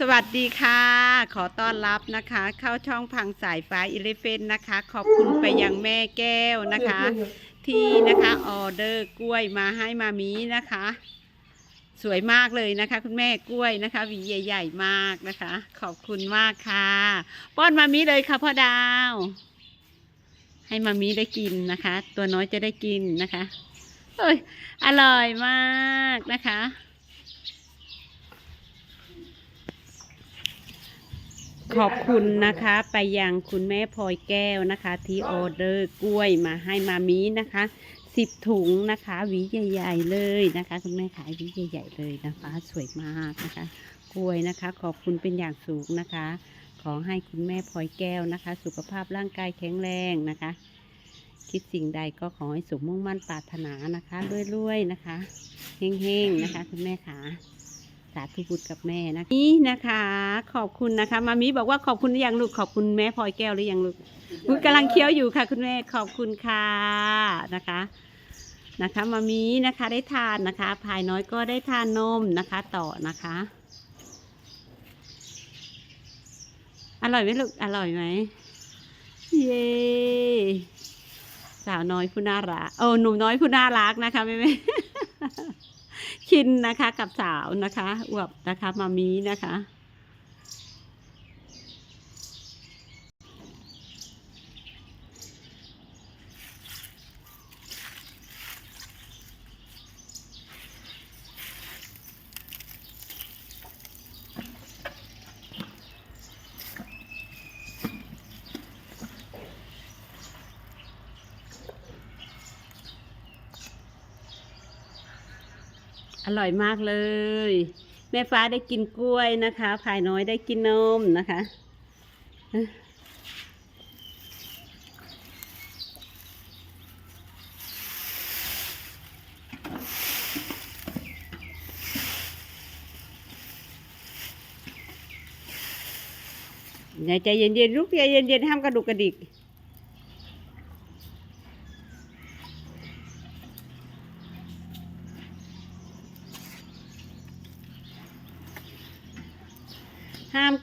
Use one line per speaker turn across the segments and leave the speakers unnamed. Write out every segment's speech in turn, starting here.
สวัสดีค่ะ ขอต้อนรับนะคะ เข้าช่องพังสายฟ้าอิเลเฟนนะคะ ขอบคุณไปยังแม่แก้วนะคะ ที่นะคะออเดอร์กล้วยมาให้มามีนะคะ สวยมากเลยนะคะ คุณแม่กล้วยนะคะหวีใหญ่ ๆ มากนะคะ ขอบคุณมากค่ะ ป้อนมามีเลยค่ะพ่อดาว ให้มามีได้กินนะคะ ตัวน้อยจะได้กินนะคะเอ้ยอร่อยมากนะคะ ขอบคุณนะคะไปยังคุณแม่พลอยแก้วนะคะ ที่ออเดอร์กล้วยมาให้มามีนะคะสิบถุงนะคะหวีใหญ่ๆเลยนะคะ คุณแม่ขายหวีใหญ่ๆเลยนะคะสวยมากนะคะ กล้วยนะคะ ขอบคุณเป็นอย่างสูงนะคะ ขอให้คุณแม่พลอยแก้วนะคะ สุขภาพร่างกายแข็งแรงนะคะ คิดสิ่งใดก็ขอให้สมมุ่งมั่นปรารถนานะคะรวยๆนะคะเฮงๆนะคะ คุณแม่ขา สาธุบุตรกับแม่นะนี่นะคะ ขอบคุณนะคะ มามีบอกว่าขอบคุณหรือยังลูกขอบคุณแม่พลอยแก้วหรือยังลูกอุ๊ยกำลังเคี้ยวอยู่ค่ะ คุณแม่ขอบคุณค่ะนะคะนะคะมามีนะคะได้ทานนะคะภายน้อยก็ได้ทานนมนะคะต่อนะคะ อร่อยไหมลูกอร่อยไหมเย้สาวน้อยผู้น่ารักโอ้หนุ่มน้อยผู้น่ารักนะคะแม่แม่ คินนะคะกับสาวนะคะอวบนะคะมามีนะคะ อร่อยมากเลย แม่ฟ้าได้กินกล้วยนะคะภายน้อยได้กินนมนะคะใจเย็นๆลูกใจเย็นๆห้ามกระดุกกระดิก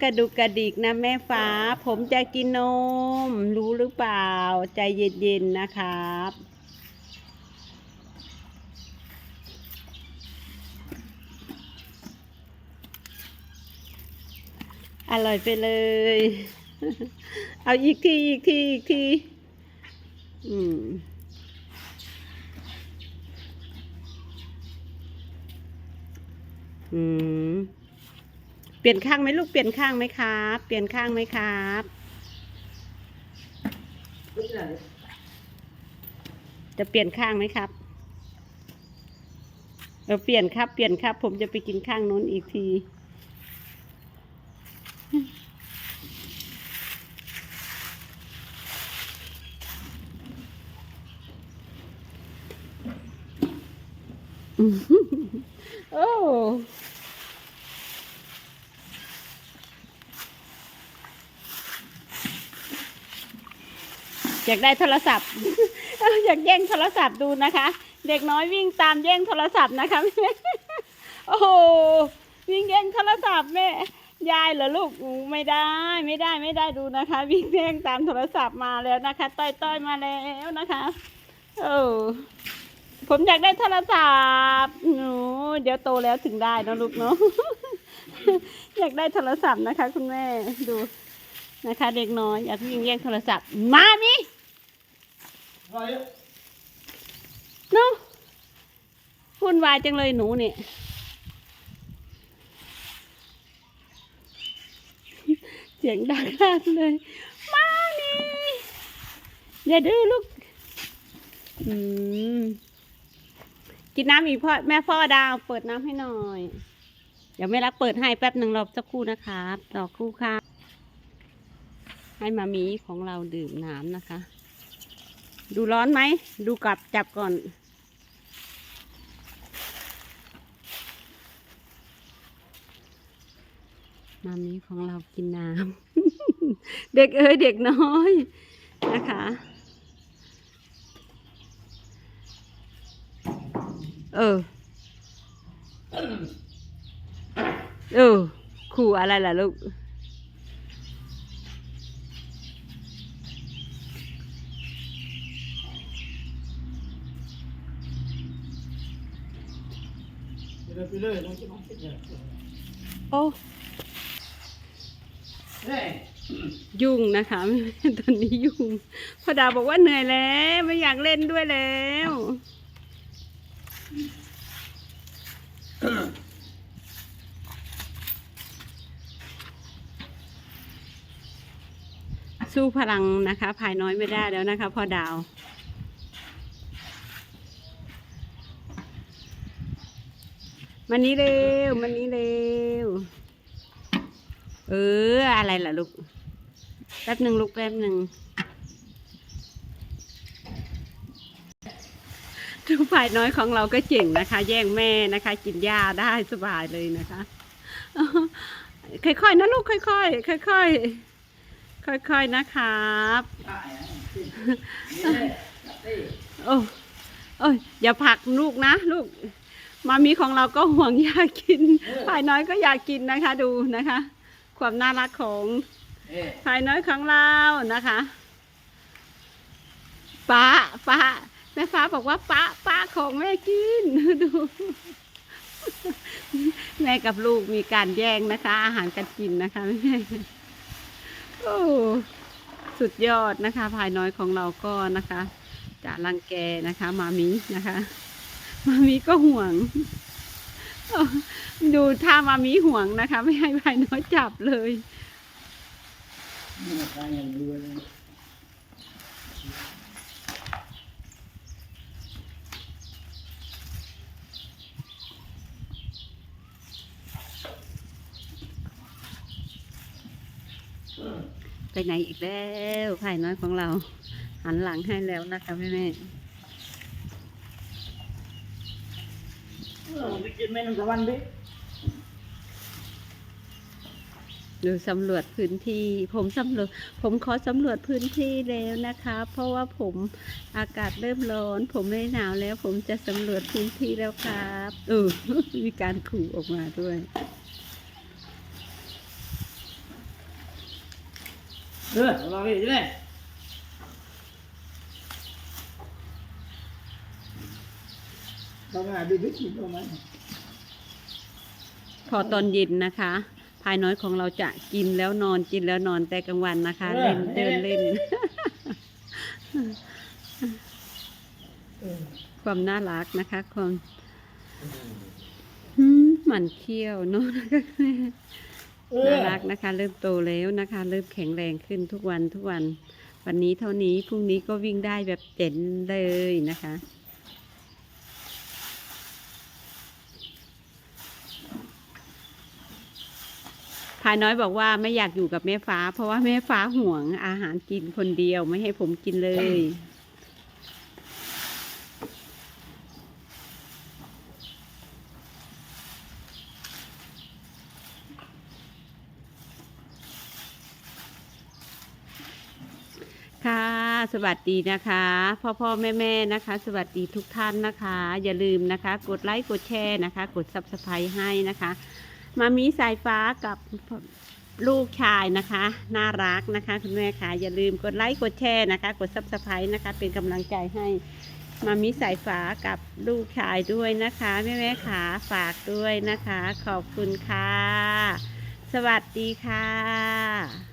กระดุกกระดิกนะแม่ฟ้า ผมจะกินนม รู้หรือเปล่า ใจเย็นๆนะครับอร่อยไปเลย เอาอีกทีอีกทีอีกทีอืม อืม เปลี่ยนข้างไหมลูกเปลี่ยนข้างไหมครับ เปลี่ยนข้างไหมครับจะเปลี่ยนข้างไหมครับเออเปลี่ยนครับ เปลี่ยนครับ ผมจะไปกินข้างนู้นอีกที โอ้ อยากได้โทรศัพท์ อยากแย่งโทรศัพท์ดูนะคะ เด็กน้อยวิ่งตามแย่งโทรศัพท์นะคะแม่โอ้โหวิ่งแย่งโทรศัพท์แม่ยายเหรอลูกไม่ได้ไม่ได้ไม่ได้ดูนะคะ วิ่งแย่งตามโทรศัพท์มาแล้วนะคะ ต้อยต้อยมาแล้วนะคะโอ้ผมอยากได้โทรศัพท์หนูเดี๋ยวโตแล้วถึงได้นะลูกเนาะอยากได้โทรศัพท์นะคะ คุณแม่ดูนะคะ เด็กน้อยอยากวิ่งแย่งโทรศัพท์มามิ เนาะวุ่นวายจังเลยหนูเนี่ยเสียงดังมากเลย มานี่อย่าดื้อลูก อืม กินน้ำอีกพ่อแม่พ่อดาวเปิดน้ำให้หน่อย เดี๋ยวแม่รักเปิดให้แป๊บหนึ่งรอสักครู่นะครับรอครู่ค่ะ ให้มามีของเราดื่มน้ำนะคะ ดูร้อนไหม ดูกลับจับก่อน มามีของเรากินน้ำ เด็กเอ้ยเด็กน้อย นะคะ เออ เออขู่อะไรล่ะลูก
ไปเลยไปเลยน้องจะมาคิดเลย
โอ้
เฮ้ย
ยุ่งนะคะ ตอนนี้ยุ่งพ่อดาวบอกว่าเหนื่อยแล้วไม่อยากเล่นด้วยแล้วสู้พลังนะคะภายน้อยไม่ได้แล้วนะคะพ่อดาว มันนี้เร็ว มันนี้เร็ว เออ อะไรล่ะลูก แป๊บหนึ่งลูกแป๊บหนึ่งทุกฝ่ายน้อยของเราก็เจ๋งนะคะ แย่งแม่นะคะ กินหญ้าได้สบายเลยนะคะ ค่อยๆนะลูกค่อยๆค่อยๆค่อยๆนะครับ
ตายนะนี่เลยตี
โอ้โอ้ยอย่าผลักลูกนะลูก มามีของเราก็ห่วงอยากกินฝ่ายน้อยก็อยากกินนะคะดูนะคะ ความน่ารักของ
เอ้ย
ฝ่ายน้อยของเรานะคะป้าป้าแม่ฟ้าบอกว่าป้าป้าของแม่กินดูแม่กับลูกมีการแย่งนะคะ อาหารการกินนะคะแม่โอ้สุดยอดนะคะภายน้อยของเราก็นะคะจะรังแกนะคะ มามีนะคะ มามีก็ห่วง ดูท่ามามีห่วงนะคะ ไม่ให้ภายน้อยจับเลย
นี่มาตายอย่างรวยเลย
ไปไหนอีกแล้วภายน้อยของเรา หันหลังให้แล้วนะคะแม่แม่
เออไป กินเมนูตะวันดิ
ๆดูสำรวจพื้นที่ ผมสำรวจ ผมขอสำรวจพื้นที่แล้วนะคะ เพราะว่าผมอากาศเริ่มร้อน ผมไม่หนาวแล้ว ผมจะสำรวจพื้นที่แล้วครับเออมีการขู่ออกมาด้วย
เออมาไปเลย ต้องมาดิบิกินตรงนั้น
พอตอนเย็นนะคะ ภายน้อยของเราจะกินแล้วนอนกินแล้วนอนแต่กลางวันนะคะ เล่นเดินเล่น
เออ
ความน่ารักนะคะ ความหืมหมันเขี้ยวเนาะ
เออ
น่ารักนะคะ เริ่มโตแล้วนะคะ เริ่มแข็งแรงขึ้นทุกวันทุกวัน วันนี้เท่านี้พรุ่งนี้ก็วิ่งได้แบบเจ๋นเลยนะคะ พายน้อยบอกว่าไม่อยากอยู่กับแม่ฟ้า เพราะว่าแม่ฟ้าห่วงอาหารกินคนเดียวไม่ให้ผมกินเลย ค่ะสวัสดีนะคะ พ่อพ่อแม่แม่นะคะ สวัสดีทุกท่านนะคะ อย่าลืมนะคะ กดไลค์กดแชร์นะคะ กดซับสไครต์ให้นะคะ มามีสายฟ้ากับลูกชายนะคะ น่ารักนะคะ คุณแม่ค่ะ อย่าลืมกดไลค์กดแชร์นะคะ กดซับสไครต์นะคะ เป็นกำลังใจให้มามีสายฟ้ากับลูกชายด้วยนะคะ แม่แม่ขาฝากด้วยนะคะ ขอบคุณค่ะ สวัสดีค่ะ